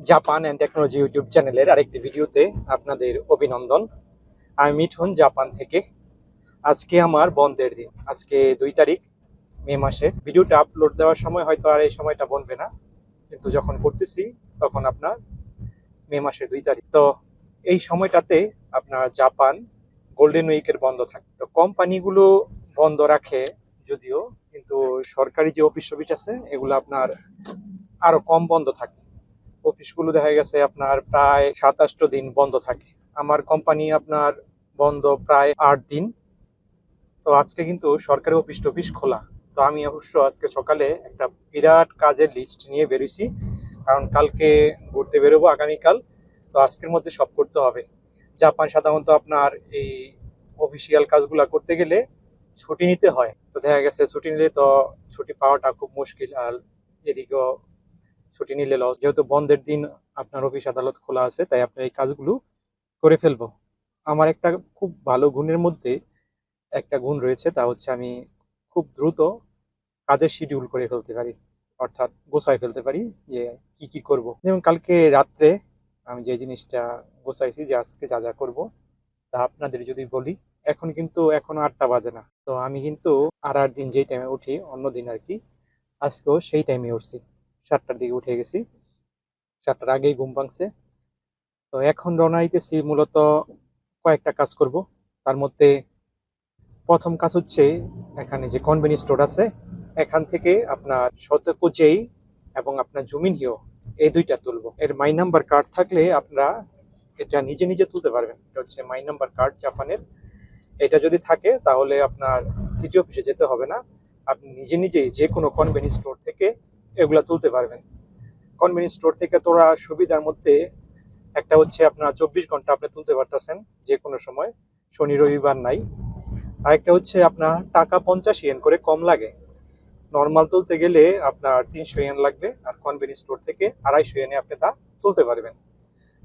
Japan and technology YouTube চ্যানেলের আরেকটি ভিডিওতে আপনাদের অভিনন্দন। আমি মিঠুন, জাপান থেকে। আজকে আমার বন্ধের দিন। আজকে দুই তারিখ, মে মাসের ভিডিওটা আপলোড দেওয়ার সময় হয়তো আর এই সময়টা বনবে না। কিন্তু যখন করতেছি, তখন আপনার মে মাসের দুই তারিখ। তো এই সময়টাতে আপনার জাপান গোল্ডেন উইকের বন্ধ থাকে। তো কোম্পানিগুলো বন্ধ রাখে যদিও, কিন্তু সরকারি যে অফিস অফিস আছে, এগুলো আপনার আরও কম বন্ধ থাকে। অফিসগুলো দেখা গেছে আপনার প্রায় সাতাশটো দিন বন্ধ থাকে। আমার কোম্পানি আপনার বন্ধ প্রায় আট দিন। তো আজকে কিন্তু সরকারি অফিস টফিস খোলা। তো আমি অবশ্য আজকে সকালে একটা বিরাট কাজের লিস্ট নিয়ে বেরোইছি। কারণ কালকে ঘুরতে বেরোবো আগামীকাল। তো আজকের মধ্যে সব করতে হবে। জাপান সাধারণত আপনার এই অফিসিয়াল কাজগুলা করতে গেলে ছুটি নিতে হয়। তো দেখা গেছে ছুটি নিলে তো ছুটি পাওয়াটা খুব মুশকিল। আর এদিকেও ছুটি নিলে লস যেহেতু বন্ধের দিন আপনার অফিস আদালত খোলা আছে, তাই আপনার এই কাজগুলো করে ফেলব। আমার একটা খুব ভালো গুণের মধ্যে একটা গুণ রয়েছে, তা হচ্ছে আমি খুব দ্রুত কাজের শিডিউল করে ফেলতে পারি, অর্থাৎ গোছায় ফেলতে পারি যে কি কি করব। যেমন কালকে রাত্রে আমি যে জিনিসটা গোছাইছি যে আজকে যা যা করব, তা আপনাদের যদি বলি, এখন কিন্তু এখন আটটা বাজে না। তো আমি কিন্তু আর আর দিন যেই টাইমে উঠি, অন্য দিন আর কি, আজকেও সেই টাইমে উঠছি। সাতটার দিকে উঠে গেছি। সাতটার আগেই ঘুম ভাঙছে। তো এখন রওনা হইতেছি মূলত কয়েকটা কাজ করব। তার মধ্যে প্রথম কাজ হচ্ছে এখানে যে কনভেনি স্টোর আছে, এখান থেকে আপনার শতকুচেই এবং আপনার জমিন হিও এই দুইটা তুলবো। এর মাই নাম্বার কার্ড থাকলে আপনারা এটা নিজে নিজে তুলতে পারবেন। এটা হচ্ছে মাই নাম্বার কার্ড জাপানের। এটা যদি থাকে তাহলে আপনার সিটি অফিসে যেতে হবে না। আপনি নিজে নিজেই যে কোনো কনভেনি স্টোর থেকে এগুলা তুলতে পারবেন। কনভেনি স্টোর থেকে তোরা সুবিধার মধ্যে একটা হচ্ছে আপনার চব্বিশ ঘণ্টা আপনি তুলতে পারতেছেন যে কোনো সময়, শনি, রবিবার নাই। আরেকটা হচ্ছে আপনার টাকা পঞ্চাশ ইয়েন করে কম লাগে। নর্মাল তুলতে গেলে আপনার তিনশো ইয়েন লাগবে আর কনভেনি স্টোর থেকে আড়াইশো ইয়েনে আপনি তা তুলতে পারবেন।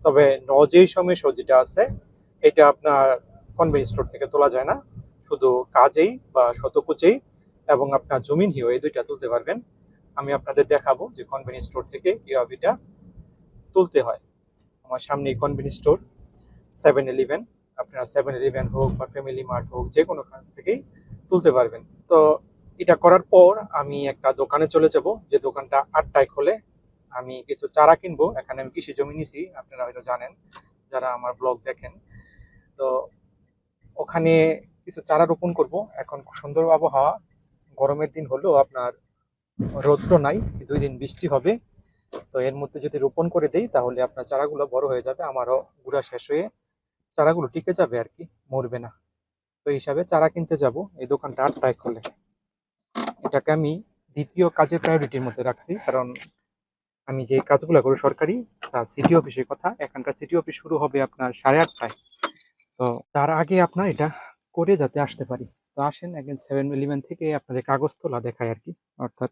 তবে নজেই সময় যেটা আছে, এটা আপনার কনভেনি স্টোর থেকে তোলা যায় না। শুধু কাজেই বা শতকুচেই এবং আপনার জমিন হিও এই দুইটা তুলতে পারবেন। আমি আপনাদের দেখাবো যে কনভেনি স্টোর থেকে কীভাবে এটা তুলতে হয়। আমার সামনে কনভেনি স্টোর সেভেন ইলেভেন আপনারা সেভেন ইলেভেন হোক বা ফ্যামিলি মার্ট হোক, যে কোনো থেকেই তুলতে পারবেন। তো এটা করার পর আমি একটা দোকানে চলে যাব, যে দোকানটা আটটায় খোলে। আমি কিছু চারা কিনবো, এখানে আমি কৃষি জমি নিছি, আপনারা হয়তো জানেন, যারা আমার ব্লগ দেখেন। তো ওখানে কিছু চারা রোপণ করব। এখন সুন্দর আবহাওয়া, গরমের দিন হলেও আপনার রৌদ্র নাই, দুই দিন বৃষ্টি হবে। তো এর মধ্যে যদি রোপণ করে দেই, তাহলে আপনার চারাগুলো বড় হয়ে যাবে, আমারও গুড়া শেষ হয়ে চারাগুলো টিকে যাবে আর কি, মরবে না। তো হিসাবে চারা কিনতে যাব, এই দোকানটা আটটায় খোলে। এটাকে আমি দ্বিতীয় কাজের প্রায়োরিটির মধ্যে রাখছি, কারণ আমি যে কাজগুলো করি সরকারি, তা সিটি অফিসের কথা। এখানকার সিটি অফিস শুরু হবে আপনার সাড়ে আটটায়। তো তার আগে আপনার এটা করে যাতে আসতে পারি। তো আসেন, একদিন সেভেন ইলেভেন থেকে আপনাদের কাগজ তোলা দেখায় আর কি। অর্থাৎ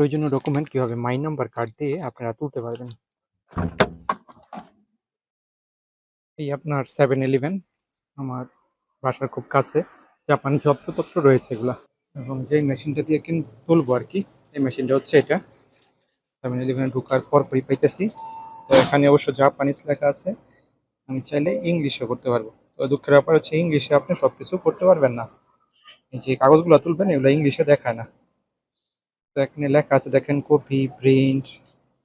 প্রয়োজনীয় ডকুমেন্ট কীভাবে মাই নাম্বার কার্ড দিয়ে আপনারা তুলতে পারবেন। এই আপনার সেভেন ইলেভেন আমার বাসার খুব কাছে। জাপানি যত্রতত্র রয়েছে এগুলা। এবং যেই মেশিনটা দিয়ে কিন্তু তুলবো আর কি, এই মেশিনটা হচ্ছে এটা। সেভেন ইলেভেনে ঢোকার পর পরই পাইতেছি। তো এখানে অবশ্য জাপানিজ লেখা আছে। আমি চাইলে ইংলিশও করতে পারব। তো দুঃখের ব্যাপার হচ্ছে ইংলিশে আপনি সব কিছু করতে পারবেন না। যে কাগজগুলো তুলবেন, এগুলো ইংলিশে দেখায় না। তো এখানে লেখা আছে, দেখেন কপি প্রিন্ট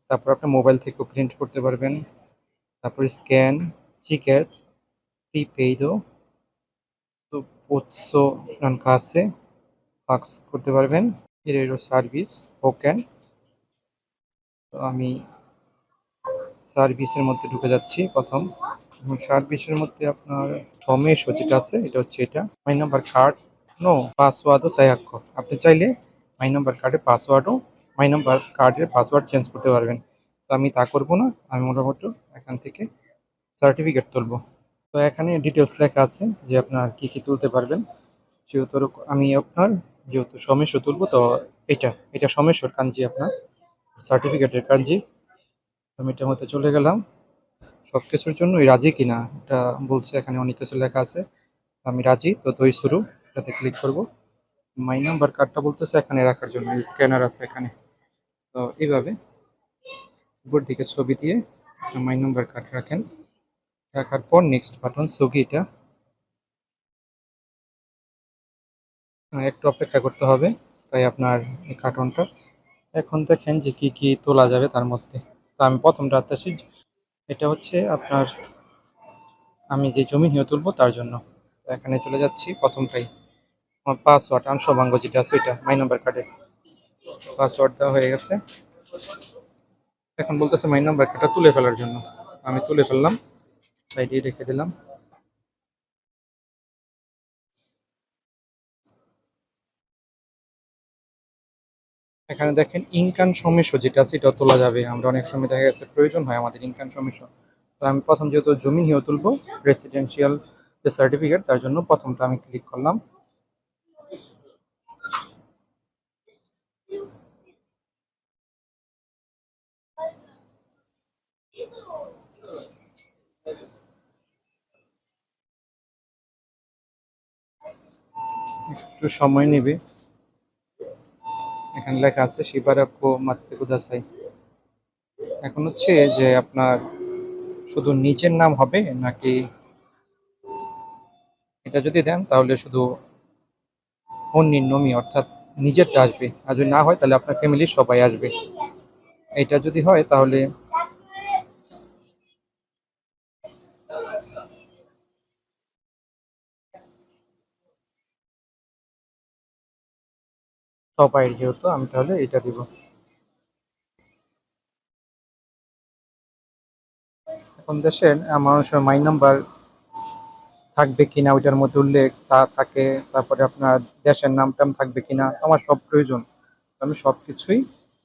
তারপর আপনি মোবাইল থেকেও প্রিন্ট করতে পারবেন। তারপর স্ক্যান টিকেট প্রিপেইডও তো পোৎসো নানকা আছে ফাক্স করতে পারবেন। এর হলো সার্ভিস ওকেন তো আমি সার্ভিসের মধ্যে ঢুকে যাচ্ছি প্রথম। সার্ভিসের মধ্যে আপনার টমেশো যেটা আছে, এটা হচ্ছে এটা। মাই নাম্বার কার্ড নো পাসওয়ার্ডও চাই আপনি চাইলে মাই নাম্বার কার্ডের পাসওয়ার্ডও মাই নাম্বার কার্ডের পাসওয়ার্ড চেঞ্জ করতে পারবেন। তো আমি তা করব না, আমি মোটামুটি এখান থেকে সার্টিফিকেট তুলবো। তো এখানে ডিটেলস লেখা আছে যে আপনার কি কি তুলতে পারবেন। যেহেতু আমি আপনার, যেহেতু সমেস্য তুলবো, তো এটা এটা সমেস্যর কাঞ্জি আপনার সার্টিফিকেটের কাঞ্জি আমি এটার মধ্যে চলে গেলাম। সব কিছুর জন্যই রাজি কিনা, এটা বলছে, এখানে অনেক কিছু লেখা আছে। আমি রাজি, তো দই শুরু, এটাতে ক্লিক করব। মাই নাম্বার কার্ডটা বলতেছে, এখানে রাখার জন্য। স্ক্যানার আছে এখানে। তো এইভাবে উপর দিকে ছবি দিয়ে মাই নাম্বার কার্ড রাখেন। রাখার পর নেক্সট বাটন সুগি এটা। একটু অপেক্ষা করতে হবে, তাই আপনার এই কার্টনটা। এখন দেখেন যে কি কি তোলা যাবে তার মধ্যে। তো আমি প্রথমটা আসছি এটা হচ্ছে আপনার, আমি যে জমি নিয়ে তুলবো তার জন্য। এখানে চলে যাচ্ছি প্রথমটাই। আমার পাসওয়ার্ড আংশভাঙ্গ যেটা আছে ওইটা মাই নাম্বার কার্ডে পাসওয়ার্ড দেওয়া হয়ে গেছে। এখন বলতেছে মাই নাম্বার কার্ডটা তুলে ফেলার জন্য। আমি তুলে ফেললাম সাইডে রেখে দিলাম। এখানে দেখেন ইনকাম সমস্য যেটা আছে এটা তোলা যাবে। আমরা অনেক সময় দেখা গেছে, প্রয়োজন হয় আমাদের ইনকাম সমস্য তো আমি প্রথম যেহেতু জমি নিয়েও তুলবো রেসিডেন্সিয়াল যে সার্টিফিকেট তার জন্য প্রথমটা আমি ক্লিক করলাম। একটু সময় নেবে। এখানে লেখা আছে শিবারাক্য মাতৃ কুদাসাই এখন হচ্ছে যে আপনার শুধু নিচের নাম হবে নাকি এটা যদি দেন, তাহলে শুধু অন্যের নমি অর্থাৎ নিজেরটা আসবে। আর যদি না হয়, তাহলে আপনার ফ্যামিলির সবাই আসবে। এটা যদি হয়, তাহলে সবাই যেহেতু, আমি তাহলে এটা দিব। এখন দেশের মানুষের মাই নাম্বার থাকবে কিনা, ওইটার মধ্যে উল্লেখ তা থাকে, তারপরে আপনার দেশের নাম টাম থাকবে কিনা আমার সব প্রয়োজন। আমি সব কিছুই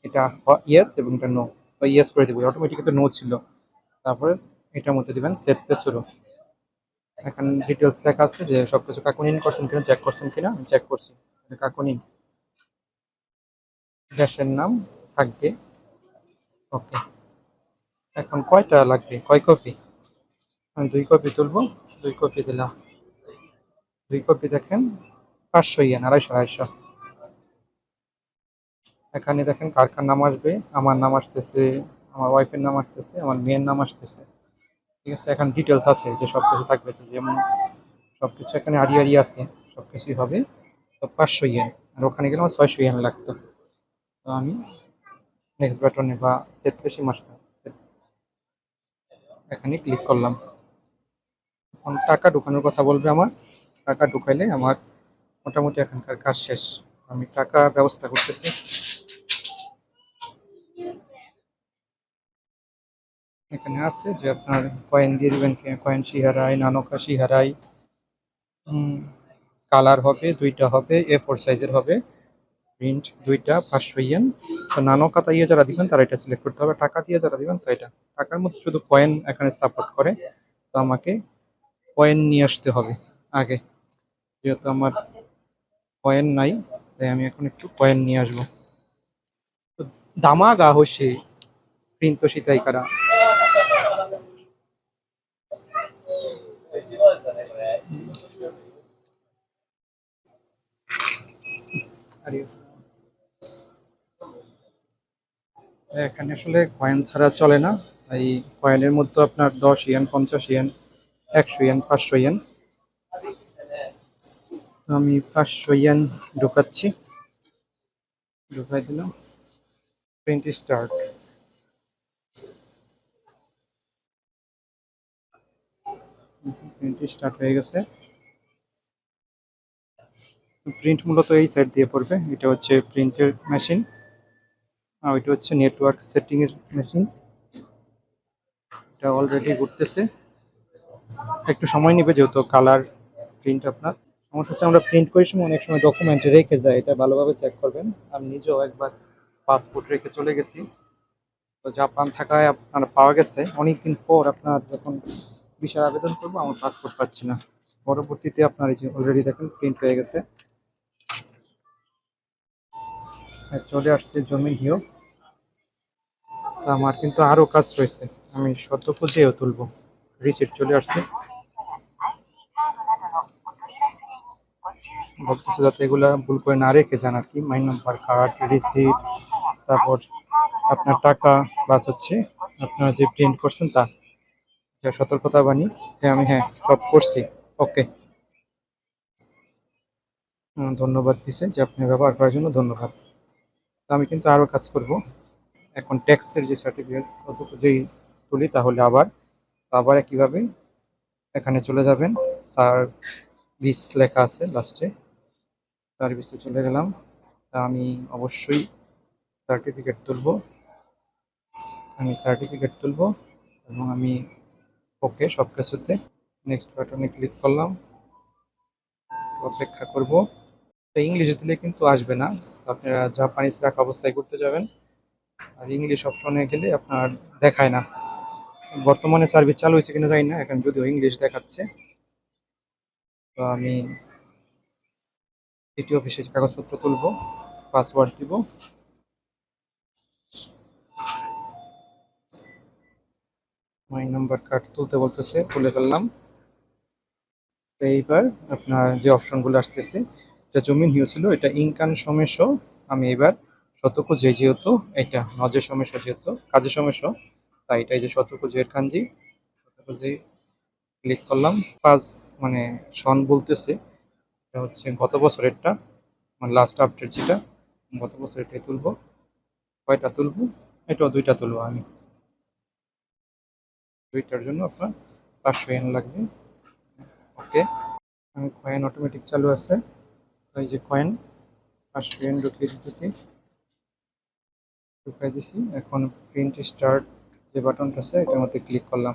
এটা ইয়েস এবং এটা নো ইয়েস করে দেবো। অটোমেটিক নো ছিল। তারপরে এটার মধ্যে দিবেন সেট পে শুরু। এখানে ডিটেলস লেখা আছে যে সব কিছু কাকুন ইন করছেন কিনা চেক করছেন কিনা চেক করছি। কাকুন দেশের নাম থাকবে। ওকে। এখন কয়টা লাগবে? কয় কপি? আমি দুই কপি তুলবো। দুই কপি দিলাম। দুই কপি দেখেন, পাঁচশো ইয়েন, আড়াইশো আড়াইশো। এখানে দেখেন কার কার নাম আসবে? আমার নাম আসতেছে, আমার ওয়াইফের নাম আসতেছে, আমার মেয়ের নাম আসতেছে। ঠিক আছে, এখানে ডিটেলস আছে, যে সব কিছু থাকবে যেমন সব কিছু এখানে আড়ি আড়ি আছে সব কিছুই হবে। তো পাঁচশো ইয়ান, আর ওখানে গেলে আমার ছয়শো ইয়েন লাগতো। আমি নেক্সট বাটনে বা সেট পেশি মাসটা এখানে ক্লিক করলাম। এখন টাকা ঢুকানোর কথা বলবে আমার। টাকা ঢুকাইলে আমার মোটামুটি এখানকার কাজ শেষ। আমি টাকা ব্যবস্থা করতেছি। এখানে আছে যে আপনার কয়েন দিয়ে দেবেন কয়েন শিহারাই নানকা শিহারাই কালার হবে, দুইটা হবে এ ফোর সাইজের হবে। প্রিন্ট দুইটা, পাঁচশো ইয়েন তো নানো কাতা ইয়ে যারা দিবেন, তারা এটা সিলেক্ট করতে হবে। টাকা দিয়ে যারা দিবেন তো এটা। টাকার মধ্যে শুধু কয়েন এখানে সাপোর্ট করে। তো আমাকে কয়েন নিয়ে আসতে হবে আগে। যেহেতু আমার কয়েন নাই, তাই আমি এখন একটু কয়েন নিয়ে আসব। তো দামা দামাগা হচ্ছে প্রিন্ত সীতাই কারা। এখানে আসলে কয়েন ছাড়া চলে না। এই কয়েনের মধ্যে আপনার দশ ইয়েন পঞ্চাশ ইয়েন একশো ইয়েন পাঁচশো ইয়েন আমি পাঁচশো ইয়েন ঢোকাচ্ছি। ঢোকাই দিলাম। প্রিন্ট স্টার্ট প্রিন্ট স্টার্ট হয়ে গেছে। প্রিন্ট মূলত এই সাইড দিয়ে পড়বে। এটা হচ্ছে প্রিন্টের মেশিন আর ওইটা হচ্ছে নেটওয়ার্ক সেটিং এর মেশিন এটা অলরেডি ঘুরতেছে। একটু সময় নেবে যেহেতু কালার প্রিন্ট আপনার। সমস্যা হচ্ছে আমরা প্রিন্ট করি সময় অনেক সময় ডকুমেন্ট রেখে যায় এটা ভালোভাবে চেক করবেন। আমি নিজেও একবার পাসপোর্ট রেখে চলে গেছি। তো জাপান থাকায় আপনার পাওয়া গেছে। অনেকদিন পর আপনার যখন ভিসার আবেদন করব, আমার পাসপোর্ট পাচ্ছি না। পরবর্তীতে আপনার এই যে অলরেডি দেখেন প্রিন্ট হয়ে গেছে আর চলে আসছে জমি হিও তা আমার কিন্তু আরও কাজ রয়েছে। আমি শত খুঁজেও তুলবো। রিসিট চলে আসছে। বলতেছে যাতে এগুলা ভুল করে না রেখে যান আর কি। মাই নাম্বার কার্ড রিসিট তারপর আপনার টাকা প্লাস হচ্ছে। আপনারা যে প্রিন্ট করছেন তা। সতর্কতা বাণী হ্যাঁ আমি হ্যাঁ সব করছি। ওকে ধন্যবাদ দিছে যে আপনি ব্যবহার করার জন্য ধন্যবাদ। তো আমি কিন্তু আরও কাজ করব। এখন ট্যাক্সের যে সার্টিফিকেট যেই তুলি তাহলে আবার আবার একইভাবে এখানে চলে যাবেন। সার্ভিস লেখা আছে লাস্টে। সার্ভিসে চলে গেলাম। তা আমি অবশ্যই সার্টিফিকেট তুলব। আমি সার্টিফিকেট তুলব এবং আমি ওকে সব কিছুতে নেক্সট বাটনে ক্লিক করলাম। অপেক্ষা করব। তো ইংলিশ দিলে কিন্তু আসবে না। আপনারা জাপানিজ রাখা অবস্থায় করতে যাবেন। আর ইংলিশ অপশনে গেলে আপনার দেখায় না। বর্তমানে সার্ভিস চালু হয়েছে কিনা জানি না, এখন যদিও ইংলিশ দেখাচ্ছে। তো আমি সিটি অফিসে কাগজপত্র তুলব পাসওয়ার্ড দিব। মাই নাম্বার কার্ড তুলতে বলতেছে, তুলে ফেললাম। এইবার আপনার যে অপশনগুলো আসতেছে এটা জমিন হয়েছিল এটা ইনকান সমস্য আমি এবার শতক যে যেহেতু, এটা নজের সমস্যা যেহেতু কাজের সমস্যা তাই এটাই যে শতক জের কাঞ্জি শতক যে ক্লিক করলাম। পাঁচ মানে সন বলতেছে, এটা হচ্ছে গত বছরেরটা মানে লাস্ট আপডেট যেটা, গত বছর এটাই তুলবো। কয়টা তুলবো? এটাও দুইটা তুলবো আমি। দুইটার জন্য আপনার পাঁচশো এন লাগবে। ওকে আমি কয়েন অটোমেটিক চালু আছে। এই যে কয়েন পাঁচশো এন ঢুকিয়ে দিতেছি। ঢুকাই দিছি। এখন প্রিন্ট স্টার্ট যে বাটনটা আছে, এটার মধ্যে ক্লিক করলাম।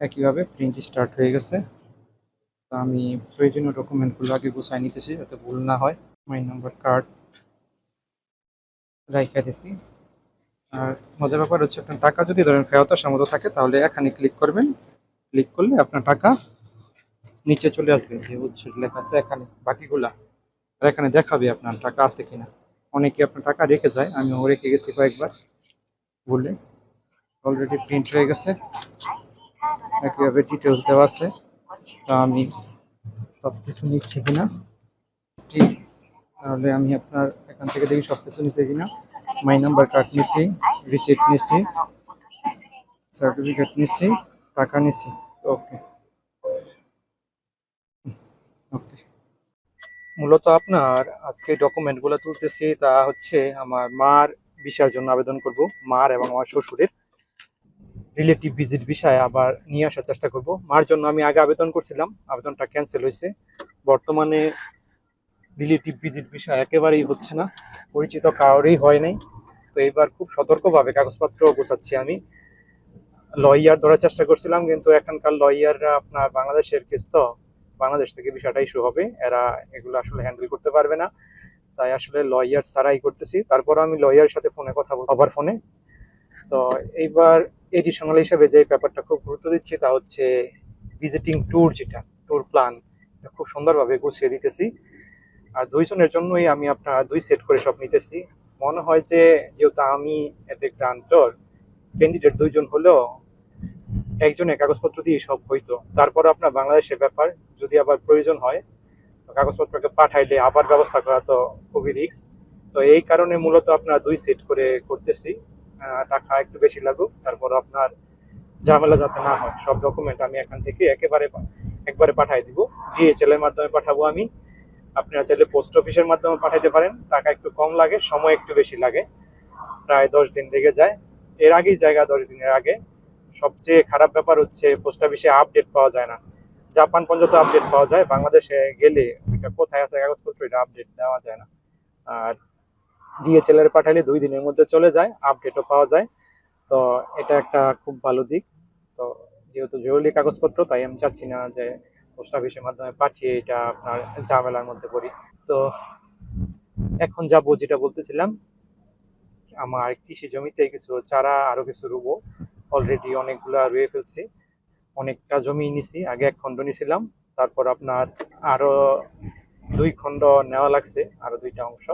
একইভাবে প্রিন্ট স্টার্ট হয়ে গেছে। তো আমি প্রয়োজনীয় ডকুমেন্টগুলো আগে গুছাই নিতেছি যাতে ভুল না হয়। মাই নাম্বার কার্ড রাইখা দিছি। আর মজার ব্যাপার হচ্ছে, আপনার টাকা যদি ধরেন ফেরত আসার মতো থাকে, তাহলে এখানে ক্লিক করবেন। ক্লিক করলে আপনার টাকা নিচে চলে আসবে। যে উৎস লেখা আছে এখানে, বাকিগুলা। আর এখানে দেখাবে আপনার টাকা আছে কিনা। অনেকে আপনার টাকা রেখে যায়, আমিও রেখে গেছি কয়েকবার। বলে অলরেডি প্রিন্ট হয়ে গেছে। একইভাবে ডিটেলস দেওয়া আছে। তা আমি সব কিছু নিচ্ছি কিনা। ঠিক তাহলে আমি আপনার এখান থেকে দেখি সব কিছু নিচ্ছে কিনা। মাই নাম্বার কার্ড নিচ্ছি রিসিপ্ট নিচ্ছি সার্টিফিকেট নিচ্ছি টাকা ওকে ওকে মূলত আপনার আজকে ডকুমেন্টগুলো তুলতেছি, তা হচ্ছে আমার মার ভিসার জন্য আবেদন করব, মার এবং আমার শ্বশুরের। রিলেটিভ ভিজিট বিষয়ে আবার নিয়ে আসার চেষ্টা করব। মার জন্য আমি আগে আবেদন করছিলাম, আবেদনটা ক্যান্সেল হয়েছে। বর্তমানে রিলেটিভ ভিজিট বিষয় একেবারেই হচ্ছে না, পরিচিত কারোরই হয় নাই। তো এইবার খুব সতর্কভাবে কাগজপত্র গোছাচ্ছি আমি। লয়ার ধরার চেষ্টা করছিলাম, কিন্তু এখানকার লয়াররা আপনার বাংলাদেশের কেস তো বাংলাদেশ থেকে বিষয়টা ইস্যু হবে। এরা এগুলো আসলে হ্যান্ডেল করতে পারবে না। তাই আসলে লয়ার ছাড়াই করতেছি। তারপর আমি লয়ারের সাথে ফোনে কথা বলব আবার ফোনে তো এইবার এডিশনাল হিসাবে যে ব্যাপারটা খুব গুরুত্ব দিচ্ছি তা হচ্ছে ভিজিটিং ট্যুর যেটা ট্যুর প্ল্যান খুব সুন্দরভাবে গুছিয়ে দিতেছি। আর দুইজনের জন্যই আমি আপনার দুই সেট করে সব নিতেছি। মনে হয় যে যেহেতু আমি এতে গ্রান্টর ক্যান্ডিডেট দুইজন হলেও একজনের কাগজপত্র দিয়ে সব হইতো। তারপর আপনার বাংলাদেশের ব্যাপার, যদি আবার প্রয়োজন হয় কাগজপত্রকে পাঠাইলে আবার ব্যবস্থা করা তো খুবই রিস্ক তো এই কারণে মূলত আপনার দুই সেট করে করতেছি। টাকা একটু বেশি লাগুক, তারপর আপনার ঝামেলা যাতে না হয়, সব ডকুমেন্ট আমি এখান থেকে একেবারে একবারে পাঠাই দিব। ডিএচএল এর মাধ্যমে পাঠাবো আমি। আপনারা চাইলে পোস্ট অফিসের মাধ্যমে পাঠাইতে পারেন। টাকা একটু কম লাগে, সময় একটু বেশি লাগে। প্রায় দশ দিন লেগে যায়। এর আগেই জায়গা দশ দিনের আগে। সবচেয়ে খারাপ ব্যাপার হচ্ছে পোস্ট অফিসে আপডেট পাওয়া যায় না। জাপান পর্যন্ত আপডেট পাওয়া যায়, বাংলাদেশে গেলে এটা কোথায় আছে কাগজপত্র এটা আপডেট দেওয়া যায় না। আর ডিএচএল এর পাঠালে দুই দিনের মধ্যে চলে যায় আপডেটও পাওয়া যায়। তো এটা একটা খুব ভালো দিক। তো যেহেতু জরুরি কাগজপত্র, তাই আমি চাচ্ছি না যে পোস্ট অফিসের মাধ্যমে পাঠিয়ে এটা আপনার ঝামেলার মধ্যে পড়ি। তো এখন যাব যেটা বলতেছিলাম, আমার কৃষি জমিতে কিছু চারা, আরও কিছু রুবো। অলরেডি অনেকগুলা রুয়ে ফেলছি। অনেকটা জমি নিছি, আগে এক খণ্ড নিছিলাম, তারপর আপনার আরও দুই খণ্ড নেওয়া লাগছে, আরও দুইটা অংশ।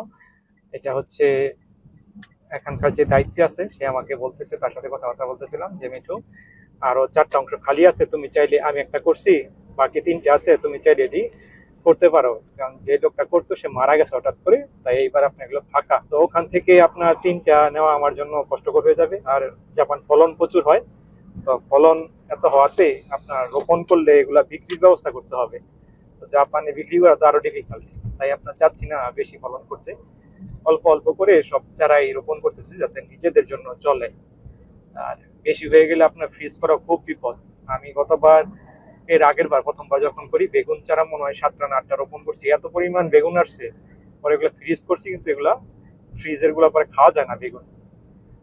এটা হচ্ছে এখানকার যে দায়িত্বে আছে, সে আমাকে বলতেছে, তার সাথে কথাবার্তা বলতেছিলাম, যে, মিঠু, আরও চারটা অংশ খালি আছে, তুমি চাইলে আমি একটা করছি, বাকি তিনটে আছে, তুমি চাইলে এটি করতে পারো। কারণ যে লোকটা করতো, সে মারা গেছে হঠাৎ করে। তাই এইবার আপনার এগুলো ফাঁকা। তো ওখান থেকে আপনার তিনটা নেওয়া আমার জন্য কষ্টকর হয়ে যাবে। আর জাপান ফলন প্রচুর হয়। তো ফলন এত হওয়াতে আপনার রোপণ করলে এগুলা বিক্রির ব্যবস্থা করতে হবে। তো জাপানে বিক্রি করা তো আরও ডিফিকাল্ট তাই আপনার চাচ্ছি না বেশি ফলন করতে। অল্প অল্প করে সব চারাই রোপণ করতেছি যাতে নিজেদের জন্য চলে। আর বেশি হয়ে গেলে আপনার ফ্রিজ করা খুব বিপদ। আমি গতবার এর আগের বার, প্রথমবার যখন করি, বেগুন চারা মনে হয় সাতটা না আটটা রোপণ করছি। এত পরিমাণ বেগুন আসছে। পরে এগুলো ফ্রিজ করছি কিন্তু এগুলা ফ্রিজেরগুলো পরে খাওয়া যায় না বেগুন।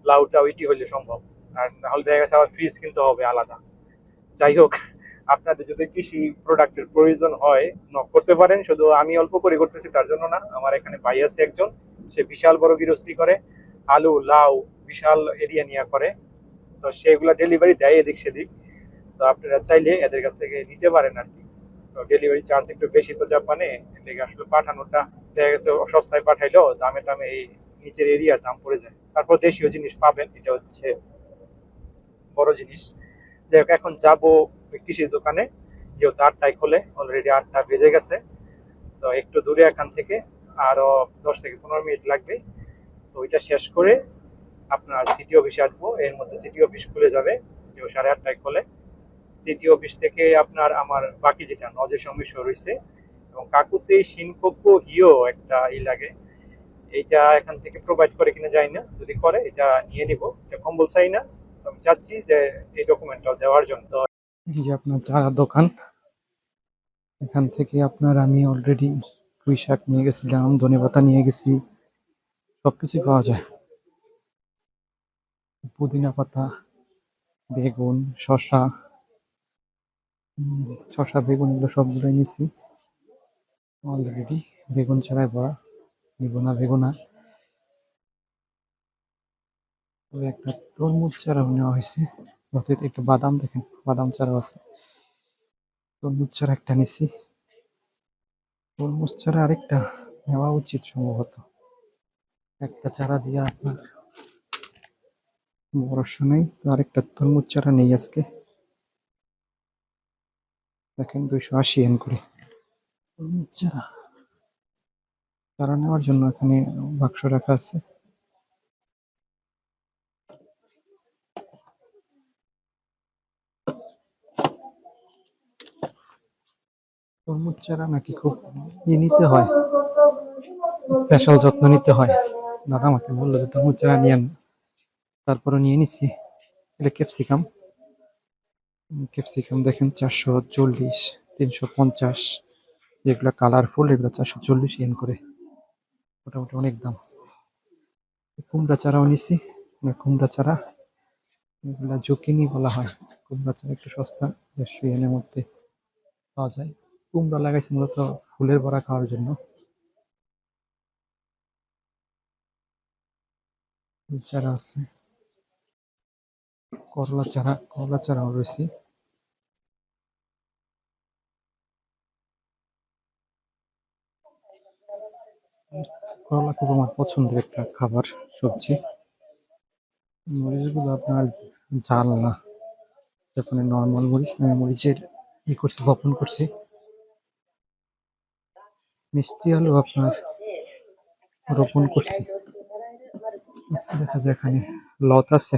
লাউটা ওইটি হইলে সম্ভব। আর নাহলে দেখা গেছে আবার ফ্রিজ কিনতে হবে আলাদা। যাই হোক, আপনাদের যদি কৃষি প্রোডাক্টের প্রয়োজন হয় নক করতে পারেন। শুধু আমি অল্প করে করতেছি, তার জন্য না। আমার এখানে ভাই আছে একজন, সে বিশাল বড় গৃহস্থী করে, আলু, লাউ, বিশাল এরিয়া নিয়ে করে। তো সেগুলো ডেলিভারি দেয় এদিক সেদিক। তো আপনারা চাইলে এদের কাছ থেকে নিতে পারেন আর কি। তো ডেলিভারি চার্জ একটু বেশি তো জাপানে এদিকে আসলে পাঠানোটা দেখা গেছে সস্তায় পাঠাইলেও দামে টামে এই নিচের এরিয়ার দাম পড়ে যায়। তারপর দেশীয় জিনিস পাবেন, এটা হচ্ছে বড় জিনিস। যাই হোক, এখন যাব কৃষি দোকানে, যেহেতু আটটায় খোলে অলরেডি আটটা বেজে গেছে। তো একটু দূরে এখান থেকে, আরও দশ থেকে পনেরো মিনিট লাগবে। তো ওইটা শেষ করে আপনার সিটি অফিসে আসব, এর মধ্যে সিটি অফিস খুলে যাবে যে সাড়ে আটটায় খোলে। সিটি অফিস থেকে আপনার আমার বাকি যেটা নজে সমস্যা রয়েছে এবং কাকুতে শিনকোকু হিও একটা ই লাগে। এইটা এখান থেকে প্রোভাইড করে কিনা যায় না যদি করে এটা নিয়ে নিব। এটা কম্পালসারি না তো আমি চাচ্ছি যে এই ডকুমেন্টটা দেওয়ার জন্য। এই যে আপনার চারা দোকান এখান থেকে আপনার আমি অলরেডি পুঁই শাক নিয়ে গেছিলাম ধনে পাতা নিয়ে গেছি সবকিছু পাওয়া যায়। পুদিনা পাতা বেগুন উম, শসা, বেগুন এগুলো সবগুলোই নিছি অলরেডি বেগুন ছাড়াই ভরা বেগুনা বেগুনা একটা তরমুজ চারাও নেওয়া হয়েছে। অর্থাৎ একটু বাদাম দেখেন, বাদাম চারাও আছে। তরমুজ চারা একটা নিছি তরমুজ চারা আরেকটা নেওয়া উচিত সম্ভবত। একটা চারা দিয়ে আপনার ভরসা নেই, তো আরেকটা তরমুজ চারা নেই আজকে। দেখেন দুইশো আশি এন করে। চারা চারা নেওয়ার জন্য এখানে বাক্স রাখা আছে। তরমুজ চারা নাকি খুব ই নিতে হয়। স্পেশাল যত্ন নিতে হয়। দাদা আমাকে বলল যে তরমুজ চারা নিয়ে তারপরে নিয়ে নিছি। এটা ক্যাপসিকাম। ক্যাপসিকাম দেখেন চারশো চল্লিশ, তিনশো পঞ্চাশ, যেগুলো কালারফুল এগুলো চারশো চল্লিশ ইয়েন করে। মোটামুটি অনেক দাম। কুমড়া চারাও নিছি কুমড়া চারা, এগুলা জুকিনি বলা হয়। কুমড়া চারা একটু সস্তা, দেড়শো ইয়েনের মধ্যে পাওয়া যায়। কুমড়া লাগাইছি মূলত ফুলের বড়া খাওয়ার জন্য। চারা আছে। করলা চারা, করলা চারাও রয়েছে। করলা খুব আমার পছন্দের একটা খাবার, সবজি। মরিচগুলো আপনার ঝাল না যখন নর্মাল মরিচ, আমি মরিচের ই করছি, বপন করছি। মিষ্টি আলু আপনার রোপণ করছি। দেখা যায় এখানে, লত আছে।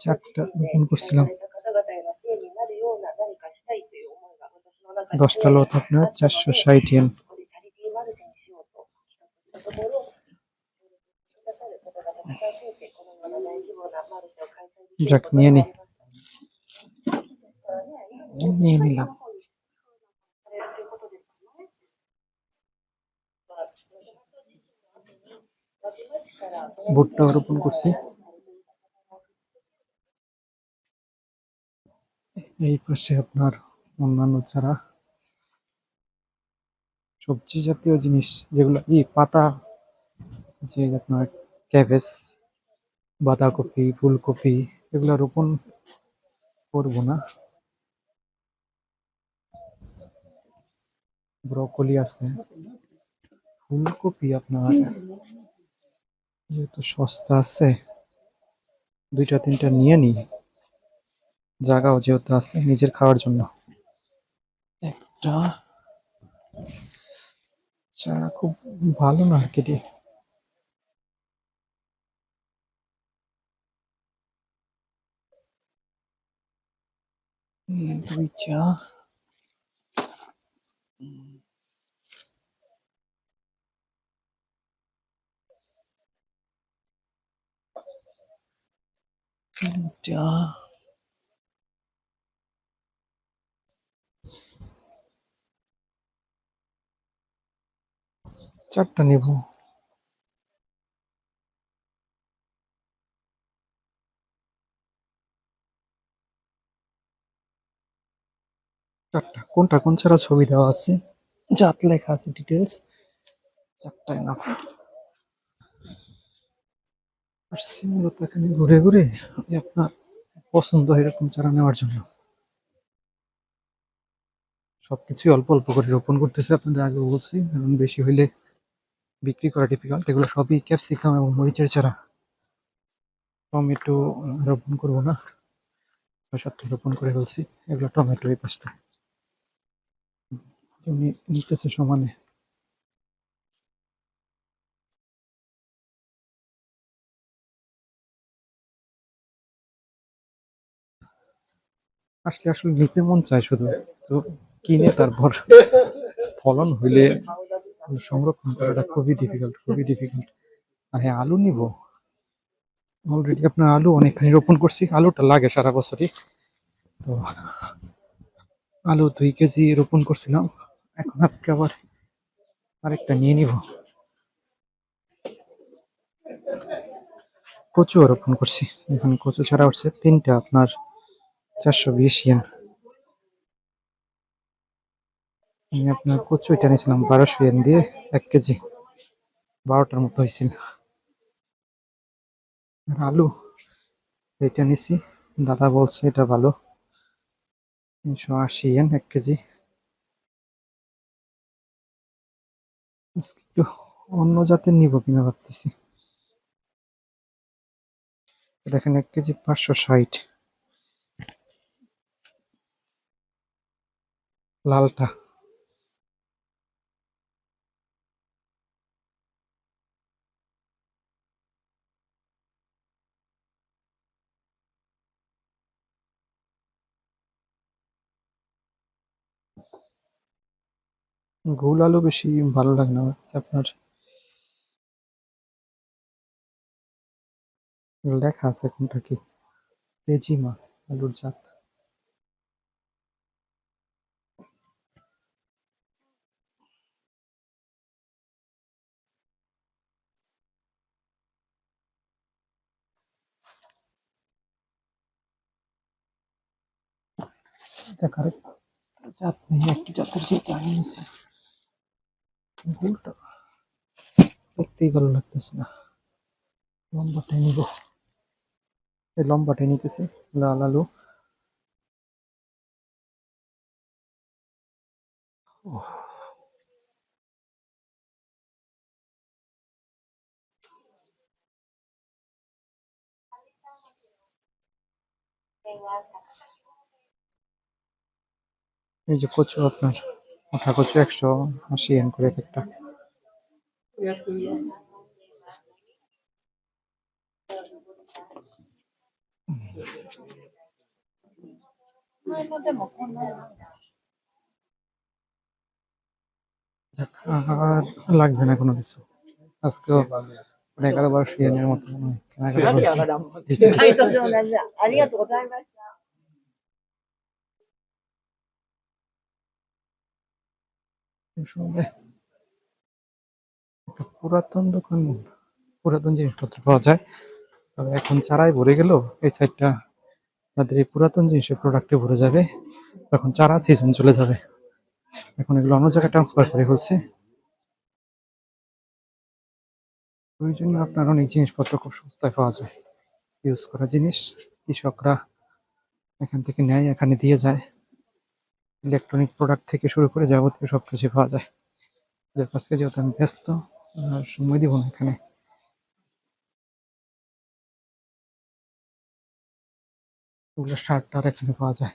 চারটা রোপণ করছিলাম। দশটা লত আপনার চারশো ষাট ইয়েন যাক, নিয়ে নি। নিয়ে নিলাম। ভুট্টা রোপণ করছি। এই পাশে আপনার অন্যান্য চারা সবজি জাতীয় জিনিস যেগুলো, ই পাতা, যে আপনার ক্যাবেজ, বাঁধাকপি, ফুলকপি এগুলো রোপণ করব না। ব্রকলি আছে, ফুলকপি আপনার, যেহেতু সস্তা আছে, দুইটা তিনটা নিয়ে নিই জায়গাও যেহেতু আছে, নিজের খাওয়ার জন্য। একটা, চারা খুব ভালো না আর রে। এই দুইটা তিনটা চারটা নেব চারটা। কোনটা? কোন ছাড়া ছবি দেওয়া আছে? জাত লেখা আছে ডিটেলস চারটা এনাফ আর মূলত এখানে ঘুরে ঘুরে আপনার পছন্দ এরকম চারা নেওয়ার জন্য। সবকিছুই অল্প অল্প করে রোপণ করতেছে, আপনাদের আগে বলছি। কারণ বেশি হইলে বিক্রি করা ডিফিকাল্ট এগুলো সবই ক্যাপসিকাম এবং মরিচের চারা। টমেটো রোপণ করব না। সাতটা রোপণ করে ফেলছি। এগুলো টমেটো এই পাঁচটা। এমনি নিতেছে সমানে। আসলে আসলে নিতে মন চায় শুধু। তো কিনে তারপর ফলন হইলে সংরক্ষণ করাটা খুবই ডিফিকাল্ট খুবই ডিফিকাল্ট আর হ্যাঁ আলু নিব। অলরেডি আপনার আলু অনেকখানি রোপণ করছি। আলুটা লাগে সারা বছরই। তো আলু দুই কেজি রোপণ করছিলাম। এখন আজকে আবার আরেকটা নিয়ে নিব। কচুও রোপণ করছি। এখন কচু ছাড়া উঠছে তিনটা, আপনার চারশো বিশ ইয়েন। আমি আপনার কচু এটা নিয়েছিলাম বারোশো ইয়েন দিয়ে এক কেজি। বারোটার মতো হয়েছিল। আর আলু, এটা নিছি। দাদা বলছে এটা ভালো। তিনশো আশি ইয়েন এক কেজি। আজকে একটু অন্য জাতের নিব কিনা ভাবতেছি। দেখেন এক কেজি পাঁচশো ষাট। লালটা। গোল আলু বেশি ভালো লাগে না হচ্ছে আপনার লেখা আছে কোনটা কি তেজিমা আলুর জাত এটা কারেক্ট জাত নেই একটি জাতের যেটা আমি নিছি ভুলটা দেখতেই ভালো লাগতেছে না। লম্বাটাই নিব। এই লম্বাটাই নিতেছি, লাল আলু। এই যে কচু আপনার। মাথা কচু একশো আশি এন করে একটা আর লাগবে না কোনো কিছু আজকেও মানে এগারো বারোশো ইয়েনের মতো মনে হয় কেনাকাটা একটা পুরাতন দোকান, পুরাতন জিনিসপত্র পাওয়া যায়। তবে এখন চারাই ভরে গেল, এই সাইডটা তাদের এই পুরাতন জিনিসের প্রোডাক্টে ভরে যাবে। তখন চারা সিজন চলে যাবে। এখন এগুলো অন্য জায়গায় ট্রান্সফার করে ফেলছে। ওই জন্য আপনার অনেক জিনিসপত্র খুব সস্তায় পাওয়া যায়। ইউজ করা জিনিস, কৃষকরা এখান থেকে নেয়, এখানে দিয়ে যায়। ইলেকট্রনিক প্রোডাক্ট থেকে শুরু করে যাবতীয় সব কিছু পাওয়া যায়। যার আজকে যেহেতু আমি ব্যস্ত, আর সময় দিব না এখানে। ওগুলো শার্ট টার এখানে পাওয়া যায়।